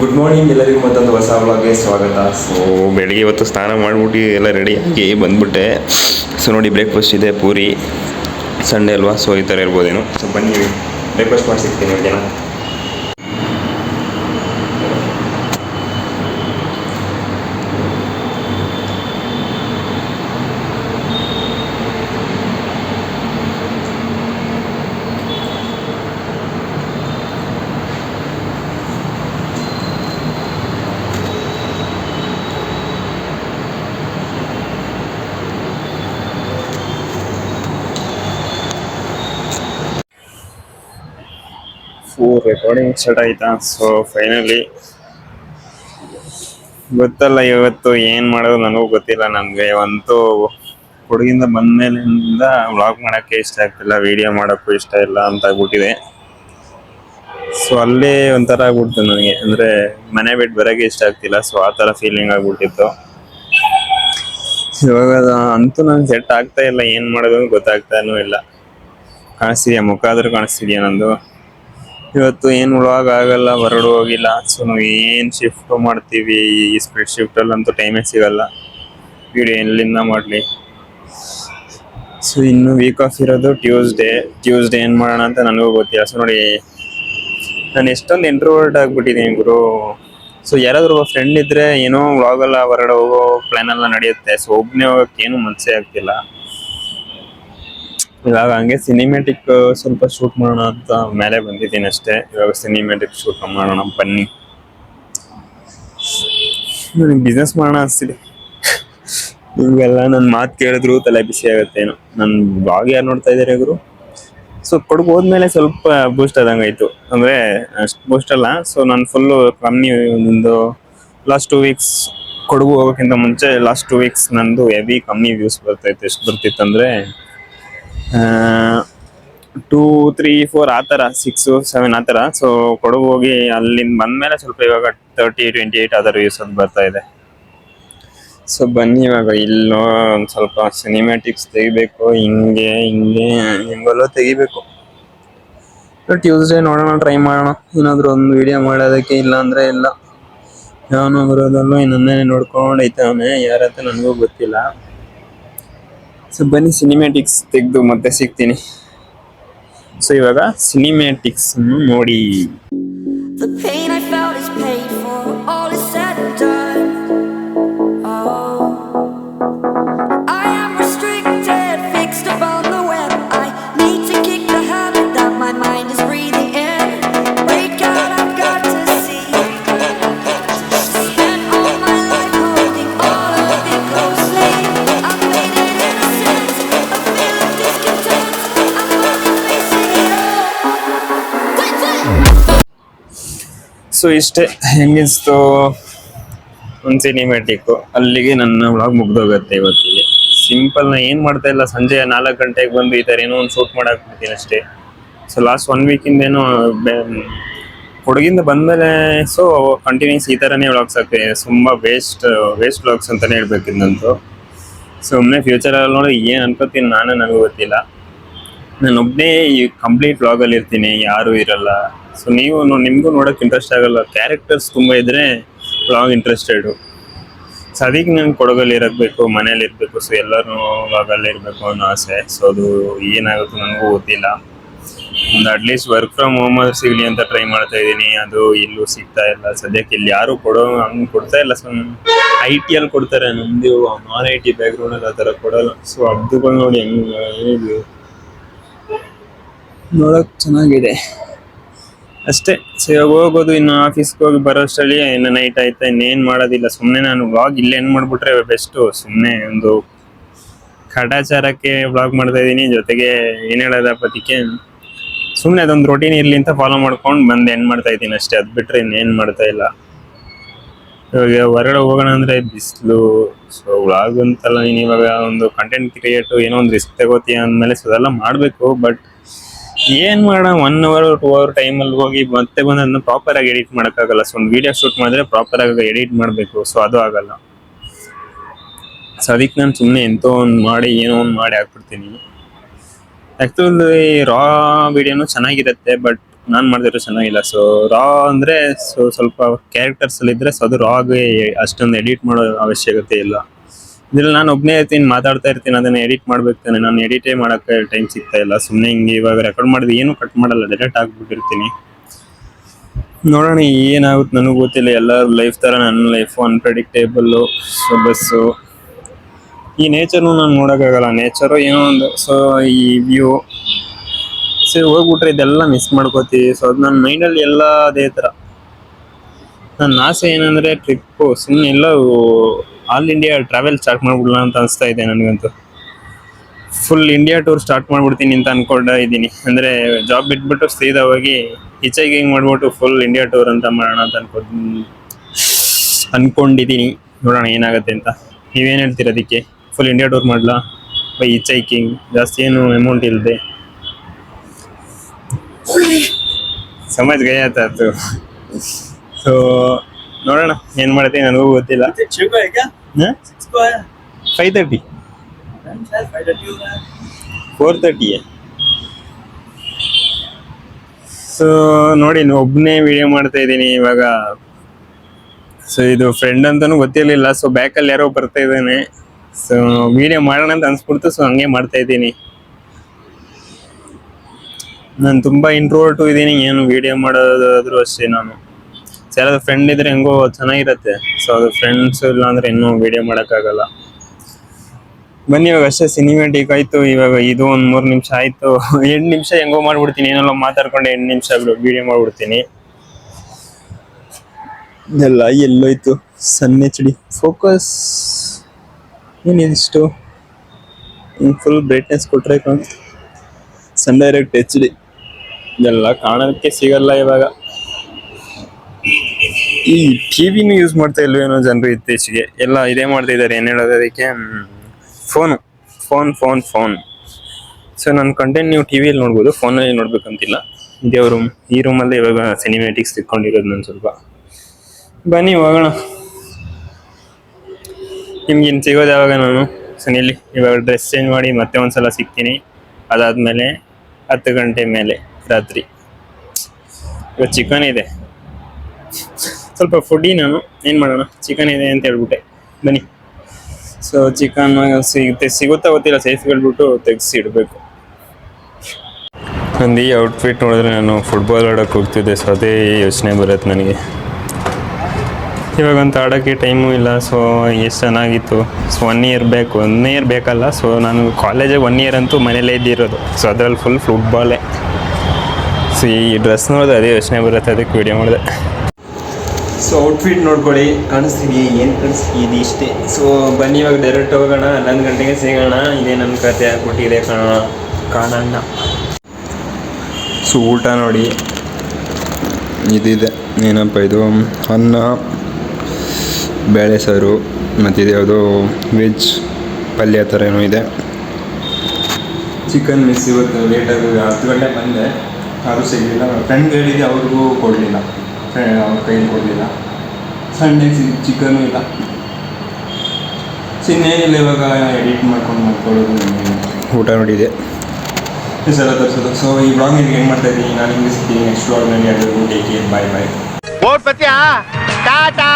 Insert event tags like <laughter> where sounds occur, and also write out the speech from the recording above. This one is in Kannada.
ಗುಡ್ ಮಾರ್ನಿಂಗ್ ಎಲ್ಲರಿಗೂ ಮತ್ತೊಂದು ಹೊಸ ವ್ಲಾಗ್ಗೆ ಸ್ವಾಗತ. ಸೊ ಬೆಳಿಗ್ಗೆ ಇವತ್ತು ಸ್ನಾನ ಮಾಡಿಬಿಟ್ಟು ಎಲ್ಲ ರೆಡಿ ಆಗಿ ಬಂದ್ಬಿಟ್ಟೆ. ಸೊ ನೋಡಿ ಬ್ರೇಕ್ಫಾಸ್ಟ್ ಇದೆ, ಪೂರಿ ಸಂಡೇ ಅಲ್ವಾ? ಸೊ ಈ ಥರ ಇರ್ಬೋದೇನು. ಸೊ ಬನ್ನಿ ಬ್ರೇಕ್ಫಾಸ್ಟ್ ಮಾಡಿ ಸಿಗ್ತೀನಿ ಓಕೆನಾ? ಫೂ ರೆಕಾರ್ಡಿಂಗ್ ಸ್ಟಾರ್ಟ್ ಆಯ್ತಾ? ಸೊ ಫೈನಲಿ ಗೊತ್ತಲ್ಲ ಇವತ್ತು ಏನು ಮಾಡೋದು ನನಗೂ ಗೊತ್ತಿಲ್ಲ. ನನಗೆ ಅಂತೂ ಹುಡುಗಿಂದ ಬಂದಮೇಲಿಂದ ವ್ಲಾಗ್ ಮಾಡೋಕ್ಕೆ ಇಷ್ಟ ಆಗ್ತಿಲ್ಲ ವಿಡಿಯೋ ಮಾಡೋಕ್ಕೂ ಇಷ್ಟ ಇಲ್ಲ ಅಂತ ಆಗ್ಬಿಟ್ಟಿದೆ. ಸೊ ಅಲ್ಲೇ ಒಂಥರ ಆಗ್ಬಿಡ್ತು ನನಗೆ. ಅಂದರೆ ಮನೆ ಬಿಟ್ಟು ಬರೋಕ್ಕೆ ಇಷ್ಟ ಆಗ್ತಿಲ್ಲ. ಸೊ ಆ ಥರ ಫೀಲಿಂಗ್ ಆಗ್ಬಿಟ್ಟಿತ್ತು. ಇವಾಗ ಅಂತೂ ನಂಗೆ ಸೆಟ್ ಆಗ್ತಾ ಇಲ್ಲ. ಏನು ಮಾಡೋದು ಗೊತ್ತಾಗ್ತಾನೂ ಇಲ್ಲ. ಕಾಣಿಸ್ತಿದ್ಯಾ ಮುಖ ಆದರೂ ಕಾಣಿಸ್ತಿದ್ಯಾ ನಂದು? ಇವತ್ತು ಏನು ಉಳುವಾಗ ಆಗಲ್ಲ ಹೊರಡು ಹೋಗಿಲ್ಲ. ಸೊ ನಾವು ಏನು ಶಿಫ್ಟ್ ಮಾಡ್ತೀವಿ, ಈ ಸ್ಪ್ರೆಡ್ ಶಿಫ್ಟಲ್ಲಿ ಅಂತೂ ಟೈಮೇ ಸಿಗಲ್ಲ. ವಿಡಿಯೋ ಎಲ್ಲಿಂದ ಮಾಡಲಿ? ಸೊ ಇನ್ನು ವೀಕ್ ಆಫ್ ಇರೋದು ಟ್ಯೂಸ್ಡೇ ಟ್ಯೂಸ್ಡೇ ಏನು ಮಾಡೋಣ ಅಂತ ನನಗೂ ಗೊತ್ತಿಲ್ಲ. ಸೊ ನೋಡಿ, ನಾನು ಎಷ್ಟೊಂದು ಇಂಟ್ರೋವರ್ಟ್ ಆಗಿಬಿಟ್ಟಿದ್ದೀನಿ ಗುರು. ಸೊ ಯಾರಾದರೂ ಫ್ರೆಂಡ್ ಇದ್ದರೆ ಏನೋ ಹೋಗಲ್ಲ ಹೊರಗಡೆ ಹೋಗೋ ಪ್ಲಾನ್ ಎಲ್ಲ ನಡೆಯುತ್ತೆ. ಸೊ ಒಬ್ಬನೇ ಹೋಗೋಕೆ ಏನು ಮನಸ್ಸೇ ಆಗ್ತಿಲ್ಲ. ಇವಾಗ ಹಂಗೆ ಸಿನಿಮ್ಯಾಟಿಕ್ ಸ್ವಲ್ಪ ಶೂಟ್ ಮಾಡೋಣ ಅಂತ ಮೇಲೆ ಬಂದಿದ್ದೀನಿ ಅಷ್ಟೇ. ಇವಾಗ ಸಿನಿಮ್ಯಾಟಿಕ್ ಶೂಟ್ ಮಾಡೋಣ, ಬನ್ನಿ. ನನಗೆ ಬಿಸ್ನೆಸ್ ಮಾಡೋಣ ಅನ್ಸ್ತಿದೆ ಇವೆಲ್ಲ ನನ್ನ ಮಾತು ಕೇಳಿದ್ರು ತಲೆ ಬಿಸಿ ಆಗುತ್ತೆ ಏನೋ. ನನ್ನ ಬ್ಲಾಗ್ ಯಾರು ನೋಡ್ತಾ ಇದ್ದಾರೆ ಗುರು? ಸೊ ಕೊಡಗು ಹೋದ್ಮೇಲೆ ಸ್ವಲ್ಪ ಬೂಸ್ಟ್ ಆದಂಗೆ ಆಯಿತು. ಅಂದ್ರೆ ಅಷ್ಟು ಬೂಸ್ಟ್ ಅಲ್ಲ. ಸೊ ನಾನು ಫುಲ್ಲು ಕಮ್ಮಿ ಒಂದು ಲಾಸ್ಟ್ ಟೂ ವೀಕ್ಸ್ ಕೊಡಗು ಹೋಗೋಕ್ಕಿಂತ ಮುಂಚೆ ಲಾಸ್ಟ್ ಟೂ ವೀಕ್ಸ್ ನಂದು ಹೆವಿ ಕಮ್ಮಿ ವ್ಯೂಸ್ ಬರ್ತೈತೆ ಎಷ್ಟು ಬರ್ತಿತ್ತು ಅಂದರೆ ಟೂ ತ್ರೀ ಫೋರ್ ಆ ಥರ ಸಿಕ್ಸು ಸೆವೆನ್ ಆ ಥರ. ಸೊ ಕೊಡಗು ಹೋಗಿ ಅಲ್ಲಿಂದ ಬಂದಮೇಲೆ ಸ್ವಲ್ಪ ಇವಾಗ ತರ್ಟಿ ಟ್ವೆಂಟಿ ಏಯ್ಟ್ ಆ ಥರ ವ್ಯೂಸ್ ಅದು ಬರ್ತಾ ಇದೆ. ಸೊ ಬನ್ನಿ ಇವಾಗ. ಇಲ್ಲೋ ಒಂದು ಸ್ವಲ್ಪ ಸಿನಿಮ್ಯಾಟಿಕ್ಸ್ ತೆಗಿಬೇಕು. ಹಿಂಗೆ ಹಿಂಗೆ, ಹಿಂಗಲ್ಲೋ ತೆಗಿಬೇಕು. ಟ್ಯೂಸ್ಡೇ ನೋಡೋಣ ಟ್ರೈ ಮಾಡೋಣ. ಏನಾದರೂ ಒಂದು ವಿಡಿಯೋ ಮಾಡೋದಕ್ಕೆ ಇಲ್ಲ ಅಂದರೆ ಇಲ್ಲ. ನಾನು ಬರೋದಲ್ಲೋ ಇನ್ನೊಂದೇ ನೋಡ್ಕೊಂಡು ಐತವನೆ ಯಾರಂತ ನನಗೂ ಗೊತ್ತಿಲ್ಲ. ಸೊ ಬನ್ನಿ ಸಿನಿಮ್ಯಾಟಿಕ್ಸ್ ತೆಗೆದು ಮತ್ತೆ ಸಿಗ್ತೀನಿ. ಸೊ ಇವಾಗ ಸಿನಿಮ್ಯಾಟಿಕ್ಸ್ ನೋಡಿ. ಸೊ ಇಷ್ಟೇ ಹೆಂಗಿಸ್ತು ಒಂದು ಸಿನಿಮ್ಯಾಟಿಕ್ಕು ಅಲ್ಲಿಗೆ ನನ್ನ ವ್ಲಾಗ್ ಮುಗ್ದೋಗುತ್ತೆ ಇವತ್ತಿಗೆ. ಸಿಂಪಲ್ ನಾ ಏನು ಮಾಡ್ತಾ ಇಲ್ಲ, ಸಂಜೆ ನಾಲ್ಕು ಗಂಟೆಗೆ ಬಂದು ಈ ಥರ ಏನೋ ಒಂದು ಶೂಟ್ ಮಾಡಾಕ್ಬಿಡ್ತೀನಿ ಅಷ್ಟೇ. ಸೊ ಲಾಸ್ಟ್ ಒನ್ ವೀಕಿಂದ ಏನೋ ಹುಡುಗಿಂದ ಬಂದಮೇಲೆ ಸೊ ಕಂಟಿನ್ಯೂಸ್ ಈ ಥರನೇ ವ್ಲಾಗ್ಸ್ ಆಗ್ತಿದೆ ತುಂಬ ವೇಸ್ಟ್ ವೇಸ್ಟ್ ವ್ಲಾಗ್ಸ್ ಅಂತಲೇ ಹೇಳ್ಬೇಕು ಸೊ ಒಮ್ಮೆ ಫ್ಯೂಚರಲ್ಲಿ ನೋಡಿ ಏನು ಅನ್ಕೋತೀನಿ ನಾನು, ನನಗೂ ಗೊತ್ತಿಲ್ಲ. ನಾನು ಒಬ್ಬನೇ ಈ ಕಂಪ್ಲೀಟ್ ವ್ಲಾಗಲ್ಲಿ ಇರ್ತೀನಿ, ಯಾರೂ ಇರಲ್ಲ. ಸೊ ನೀವು ನಿಮಗೂ ನೋಡೋಕೆ ಇಂಟ್ರೆಸ್ಟ್ ಆಗಲ್ಲ. ಕ್ಯಾರೆಕ್ಟರ್ಸ್ ತುಂಬ ಇದ್ದರೆ ಲಾಂಗ್ ಇಂಟ್ರೆಸ್ಟೆಡು ಸೊ ಅದಕ್ಕೆ ನಂಗೆ ಕೊಡಗಲ್ಲಿ ಇರಬೇಕು ಮನೇಲಿ ಇರಬೇಕು. ಸೊ ಎಲ್ಲರೂ ವ್ಲಾಗಲ್ಲಿ ಇರಬೇಕು ಅನ್ನೋ ಆಸೆ. ಸೊ ಅದು ಏನಾಗುತ್ತೋ ನನಗೂ ಗೊತ್ತಿಲ್ಲ. ಒಂದು ಅಟ್ಲೀಸ್ಟ್ ವರ್ಕ್ ಫ್ರಮ್ ಹೋಮ್ ಸಿಗಲಿ ಅಂತ ಟ್ರೈ ಮಾಡ್ತಾ ಇದ್ದೀನಿ. ಅದು ಇಲ್ಲೂ ಸಿಗ್ತಾ ಇಲ್ಲ. ಸದ್ಯಕ್ಕೆ ಇಲ್ಲಿ ಯಾರು ಕೊಡೋ ಹಂಗೆ ಕೊಡ್ತಾ ಇಲ್ಲ. ಸೊ ಐ ಟಿಯಲ್ಲಿ ಕೊಡ್ತಾರೆ. ನಮ್ದು ನಾನ್ ಐ ಟಿ ಬ್ಯಾಕ್ಗ್ರೌಂಡಲ್ಲಿ ಆ ಥರ ಕೊಡೋಲ್ಲ. ಸೊ ಅದ್ದುಗಳು ನೋಡಿ ಹೆಂಗೆ ನೋಡಕ್ ಚೆನ್ನಾಗಿದೆ. ಅಷ್ಟೇ. ಸೊ ಹೋಗೋದು, ಇನ್ನು ಆಫೀಸ್ಗೆ ಹೋಗಿ ಬರೋಷ್ಟರಲ್ಲಿ ಇನ್ನು ನೈಟ್ ಆಯ್ತಾ ಇನ್ನೇನು ಮಾಡೋದಿಲ್ಲ. ಸುಮ್ಮನೆ ನಾನು ವ್ಲಾಗ್ ಇಲ್ಲೇ ಏನು ಮಾಡಿಬಿಟ್ರೆ ಬೆಸ್ಟು ಸುಮ್ಮನೆ ಒಂದು ಕಾಟಾಚಾರಕ್ಕೆ ವ್ಲಾಗ್ ಮಾಡ್ತಾ ಇದ್ದೀನಿ. ಜೊತೆಗೆ ಏನು ಹೇಳೋದ ಪತಿಕೆ ಸುಮ್ಮನೆ ಅದೊಂದು ರೊಟೀನ್ ಇರಲಿ ಅಂತ ಫಾಲೋ ಮಾಡ್ಕೊಂಡು ಬಂದು ಏನು ಮಾಡ್ತಾ ಇದ್ದೀನಿ ಅಷ್ಟೇ. ಅದು ಬಿಟ್ಟರೆ ಇನ್ನೇನು ಮಾಡ್ತಾ ಇಲ್ಲ. ಇವಾಗ ಹೊರಗಡೆ ಹೋಗೋಣ ಅಂದರೆ ಬಿಸಿಲು. ಸೊ ವ್ಲಾಗ್ ಅಂತಲ್ಲ ನೀನು ಇವಾಗ ಒಂದು ಕಂಟೆಂಟ್ ಕ್ರಿಯೇಟು ಏನೋ ಒಂದು ರಿಸ್ಕ್ ತಗೋತೀಯ ಅಂದಮೇಲೆ ಸೊ ಅದೆಲ್ಲ ಮಾಡಬೇಕು ಬಟ್ ಏನು ಮಾಡೋಣ ಒನ್ ಅವರ್ ಟೂ ಅವರ್ ಟೈಮಲ್ಲಿ ಹೋಗಿ ಮತ್ತೆ ಬಂದು ಅದನ್ನ ಪ್ರಾಪರಾಗಿ ಎಡಿಟ್ ಮಾಡೋಕ್ಕಾಗಲ್ಲ. ಸೊ ಒಂದು ವಿಡಿಯೋ ಶೂಟ್ ಮಾಡಿದ್ರೆ ಪ್ರಾಪರ್ ಆಗಿ ಎಡಿಟ್ ಮಾಡಬೇಕು. ಸೊ ಅದು ಆಗಲ್ಲ. ಸೊ ಅದಕ್ಕೆ ನಾನು ಸುಮ್ಮನೆ ಎಂತೋ ಒಂದು ಮಾಡಿ, ಏನೋ ಒಂದು ಮಾಡಿ ಹಾಕ್ಬಿಡ್ತೀನಿ. ಆ್ಯಕ್ಚುಲಿ ರಾ ವಿಡಿಯೋನು ಚೆನ್ನಾಗಿರುತ್ತೆ ಬಟ್ ನಾನು ಮಾಡಿದ್ರೆ ಚೆನ್ನಾಗಿಲ್ಲ. ಸೊ ರಾ ಅಂದರೆ ಸೊ ಸ್ವಲ್ಪ ಕ್ಯಾರೆಕ್ಟರ್ಸ್ ಅಲ್ಲಿ ಇದ್ರೆ ಸೊ ಅದು ರಾಗೆ ಅಷ್ಟೊಂದು ಎಡಿಟ್ ಮಾಡೋ ಅವಶ್ಯಕತೆ ಇಲ್ಲ. ಇದ್ರಲ್ಲಿ ನಾನು ಒಬ್ಬನೇ ಇರ್ತೀನಿ, ಮಾತಾಡ್ತಾ ಇರ್ತೀನಿ, ಅದನ್ನ ಎಡಿಟ್ ಮಾಡ್ಬೇಕಾನೆ ನಾನು ಎಡಿಟೇ ಮಾಡೋಕೆ ಟೈಮ್ ಸಿಗ್ತಾ ಇಲ್ಲ. ಸುಮ್ಮನೆ ಹಿಂಗೆ ಇವಾಗ ರೆಕಾರ್ಡ್ ಮಾಡಿದ್ರೆ ಏನು ಕಟ್ ಮಾಡಲ್ಲ ಡೈರೆಕ್ಟ್ ಆಗ್ಬಿಟ್ಟಿರ್ತೀನಿ. ನೋಡೋಣ ಏನಾಗುತ್ತೆ ನನಗೂ ಗೊತ್ತಿಲ್ಲ. ಎಲ್ಲರ ಲೈಫ್ ಥರ ನನ್ನ ಲೈಫು ಅನ್ಪ್ರೆಡಿಕ್ಟೇಬಲ್ಲು ಸೊ ಬಸ್ಸು ಈ ನೇಚರ್ನು ನಾನು ನೋಡೋಕ್ಕಾಗಲ್ಲ ನೇಚರು ಏನೋ ಒಂದು ಸೊ ಈ ವ್ಯೂ ಸರಿ, ಹೋಗ್ಬಿಟ್ರೆ ಇದೆಲ್ಲ ಮಿಸ್ ಮಾಡ್ಕೋತೀವಿ ಸೊ ಅದು ನನ್ನ ಮೈಂಡಲ್ಲಿ ಎಲ್ಲ ಅದೇ ಥರ ನನ್ನ ಆಸೆ ಏನಂದರೆ ಟ್ರಿಪ್ಪು ಸುಮ್ಮನೆ ಎಲ್ಲ ಆಲ್ ಇಂಡಿಯಾ ಟ್ರಾವೆಲ್ ಸ್ಟಾರ್ಟ್ ಮಾಡ್ಬಿಡಲ್ಲ ಅಂತ ಅನಿಸ್ತಾ ಇದೆ ನನಗಂತೂ. ಫುಲ್ ಇಂಡಿಯಾ ಟೂರ್ ಸ್ಟಾರ್ಟ್ ಮಾಡ್ಬಿಡ್ತೀನಿ ಅಂತ ಅನ್ಕೊಂಡ ಇದ್ದೀನಿ. ಅಂದರೆ ಜಾಬ್ ಬಿಟ್ಬಿಟ್ಟು ಸೀದಾ ಹೋಗಿ ಹಿಂಗ್ ಮಾಡ್ಬಿಟ್ಟು ಫುಲ್ ಇಂಡಿಯಾ ಟೂರ್ ಅಂತ ಮಾಡೋಣ ಅಂತ ಅನ್ಕೊ ಅಂದ್ಕೊಂಡಿದ್ದೀನಿ ನೋಡೋಣ ಏನಾಗುತ್ತೆ ಅಂತ. ನೀವೇನು ಹೇಳ್ತೀರ ಅದಕ್ಕೆ? ಫುಲ್ ಇಂಡಿಯಾ ಟೂರ್ ಮಾಡಲಾ? ಬೈ ಹಿಚೈಕಿಂಗ್ ಜಾಸ್ತಿ ಏನು ಅಮೌಂಟ್ ಇಲ್ಲದೆ ಸಮಾಜ್ ಗಯಾತ ಅದು ಸೊ ನೋಡೋಣ ಏನ್ ಮಾಡತ್ತೆ ನನಗೂ ಗೊತ್ತಿಲ್ಲ. Five thirty four thirty so ನೋಡಿ ಒಬ್ಬನೇ ವಿಡಿಯೋ ಮಾಡ್ತಾ ಇದ್ದೀನಿ ಇವಾಗ. ಸೊ ಇದು ಫ್ರೆಂಡ್ ಅಂತಾನೂ ಗೊತ್ತಿರಲಿಲ್ಲ. ಸೊ ಬ್ಯಾಕಲ್ಲಿ ಯಾರೋ ಬರ್ತಾ ಇದ್ದಾನೆ. ಸೊ ವಿಡಿಯೋ ಮಾಡೋಣ ಅಂತ ಅನ್ಸ್ಬಿಡ್ತು. ಸೊ ಹಂಗೆ ಮಾಡ್ತಾ ಇದ್ದೀನಿ. ನಾನು ತುಂಬ ಇಂಟ್ರೋಟು ಇದ್ದೀನಿ. ಏನು ವಿಡಿಯೋ ಮಾಡೋದಾದರೂ ಅಷ್ಟೇ ನಾನು. ಯಾರಾದ್ರೂ ಫ್ರೆಂಡ್ ಇದ್ರೆ ಹೆಂಗೋ ಚೆನ್ನಾಗಿರತ್ತೆ. ಸೊ ಅದು ಫ್ರೆಂಡ್ಸ್ ಇಲ್ಲ ಅಂದ್ರೆ ಇನ್ನೂ ವಿಡಿಯೋ ಮಾಡೋಕ್ಕಾಗಲ್ಲ. ಬನ್ನಿ ಇವಾಗ ಅಷ್ಟೇ ಸಿನಿಮ್ಯಾಟಿಕ್ ಆಯ್ತು ಇವಾಗ ಇದು ಒಂದ್ ಮೂರ್ ನಿಮಿಷ ಆಯ್ತು. <laughs> ಎಂಟು ನಿಮಿಷ ಹೆಂಗೋ ಮಾಡ್ಬಿಡ್ತೀನಿ. ಏನೆಲ್ಲ ಮಾತಾಡ್ಕೊಂಡು ಎಂಟು ನಿಮಿಷ ವಿಡಿಯೋ ಮಾಡ್ಬಿಡ್ತೀನಿ. ಎಲ್ಲ ಎಲ್ಲೋಯ್ತು. ಸನ್ ಎಚ್ ಡಿ ಫೋಕಸ್ ಏನಿದಿಷ್ಟು ಫುಲ್ ಬ್ರೈಟ್ನೆಸ್ ಕೊಟ್ರೆ ಸನ್ ಡೈರೆಕ್ಟ್ ಎಚ್ ಡಿ ಇದೆಲ್ಲ ಕಾಣೋದಕ್ಕೆ ಸಿಗಲ್ಲ ಇವಾಗ. ಈ ಟಿವಿನೂ ಯೂಸ್ ಮಾಡ್ತಾ ಇಲ್ವೇನೋ ಜನರು ಇತ್ತೀಚೆಗೆ ಎಲ್ಲ ಇದೇ ಮಾಡ್ತಾ ಇದ್ದಾರೆ ಏನ್ ಹೇಳೋದು ಅದಕ್ಕೆ phone phone phone phone so ನನ್ನ ಕಂಟೆಂಟ್ ನೀವು ಟಿ ವಿಯಲ್ಲಿ ನೋಡ್ಬೋದು ಫೋನಲ್ಲಿ ನೋಡ್ಬೇಕಂತಿಲ್ಲ. ಇದೇ ರೂಮ್ ಈ ರೂಮಲ್ಲಿ ಇವಾಗ ಸಿನಿಮ್ಯಾಟಿಕ್ಸ್ ತಿಕ್ಕೊಂಡಿರೋದು ನಾನು ಸ್ವಲ್ಪ. ಬನ್ನಿ, ಹೋಗೋಣ. ನಿಮ್ಗೆ ಇನ್ನು ಸಿಗೋದು ಯಾವಾಗ ನಾನು? ಸೊ ಇವಾಗ ಡ್ರೆಸ್ ಚೇಂಜ್ ಮಾಡಿ ಮತ್ತೆ ಒಂದ್ಸಲ ಸಿಗ್ತೀನಿ. ಅದಾದಮೇಲೆ ಹತ್ತು ಗಂಟೆ ಮೇಲೆ ರಾತ್ರಿ. ಇವತ್ತು ಚಿಕನ್ ಇದೆ. ಸ್ವಲ್ಪ ಫುಡ್ಡಿ ನಾನು. ಏನು ಮಾಡೋಣ? ಚಿಕನ್ ಇದೆ ಅಂತ ಹೇಳ್ಬಿಟ್ಟೆ. ಬನ್ನಿ. ಸೊ ಚಿಕನ್ ಸಿಗುತ್ತೆ. ಸಿಗುತ್ತಾ ಗೊತ್ತಿಲ್ಲ. ಸೇಫ್ ಹೇಳ್ಬಿಟ್ಟು ತೆಗೆಸಿ ಇಡಬೇಕು. ನಂದು ಈ ಔಟ್ಫಿಟ್ ನೋಡಿದ್ರೆ ನಾನು ಫುಟ್ಬಾಲ್ ಆಡೋಕೆ ಹೋಗ್ತಿದ್ದೆ. ಸೊ ಅದೇ ಯೋಚನೆ ಬರುತ್ತೆ ನನಗೆ. ಇವಾಗಂತ ಆಡೋಕ್ಕೆ ಟೈಮು ಇಲ್ಲ. ಸೊ ಎಷ್ಟು ಚೆನ್ನಾಗಿತ್ತು. ಸೊ ಒನ್ ಇಯರ್ ಬೇಕು. ಒನ್ ಇಯರ್ ಬೇಕಲ್ಲ. ಸೊ ನಾನು ಕಾಲೇಜಿಗೆ ಒನ್ ಇಯರ್ ಅಂತೂ ಮನೇಲೇ ಇದ್ದಿರೋದು. ಸೊ ಅದರಲ್ಲಿ ಫುಲ್ ಫುಟ್ಬಾಲೇ ಸೊ ಈ ಡ್ರೆಸ್ ನೋಡಿದ್ರೆ ಅದೇ ಯೋಚನೆ ಬರುತ್ತೆ. ಅದಕ್ಕೆ ವಿಡಿಯೋ ಮಾಡಿದೆ. ಸೊ ಔಟ್ಫಿಟ್ ನೋಡ್ಕೊಳ್ಳಿ. ಕಾಣಿಸ್ತೀವಿ ಏನು ಕಾಣಿಸ್ತೀವಿ ಇಷ್ಟೇ. ಸೊ ಬನ್ನಿ ಇವಾಗ ಡೈರೆಕ್ಟ್ ಹೋಗೋಣ. ಹನ್ನೊಂದು ಗಂಟೆಗೆ ಸಿಗೋಣ. ಇದೇ ನನ್ನ ಕತೆ ಆಗ್ಬಿಟ್ಟಿದೆ ಕಾಣೋಣ ಕಾಣಣ್ಣ. ಸೊ ಊಟ ನೋಡಿ. ಇದಿದೆ. ಏನಪ್ಪ ಇದು? ಅನ್ನ ಬೇಳೆ ಸಾರು ಮತ್ತಿದು ಯಾವುದೋ ವೆಜ್ ಪಲ್ಯ ಥರ ಏನೋ ಇದೆ. ಚಿಕನ್ ಮಿಸ್ ಇವತ್ತು ಲೇಟಾಗಿ ಹತ್ತು ಗಂಟೆ ಬಂದೆ. ಯಾರು ಸಿಗಲಿಲ್ಲ. ಫ್ರೆಂಡ್ ಹೇಳಿದ್ದೆ ಅವ್ರಿಗೂ ಕೊಡಲಿಲ್ಲ. ಅವ್ರ ಕೈಲಿ ಕೊಡಲಿಲ್ಲ. ಸಂಡೇ ಚಿಕನು ಇಲ್ಲ. ಸೊ ಇನ್ನೇನಿಲ್ಲ ಇವಾಗ ಎಡಿಟ್ ಮಾಡ್ಕೊಂಡು ಮಾಡ್ಕೊಳ್ಳೋದು ಊಟ ನೋಡಿದೆ. ಈ ಸಲ ತರಿಸೋದು. ಸೊ ಈ ಬ್ಲಾಗ್ ನಿಮ್ಗೆ ಹೆಂಗೆ ಮಾಡ್ತಾ ಇದ್ದೀನಿ? ನಾನು ಹಿಂಗೆ ಸಿಗ್ತೀನಿ. ನೆಕ್ಸ್ಟ್ ಬ್ಲಾಗ್ನಲ್ಲಿ ಎಲ್ಲರಿಗೂ take care bye bye Tata.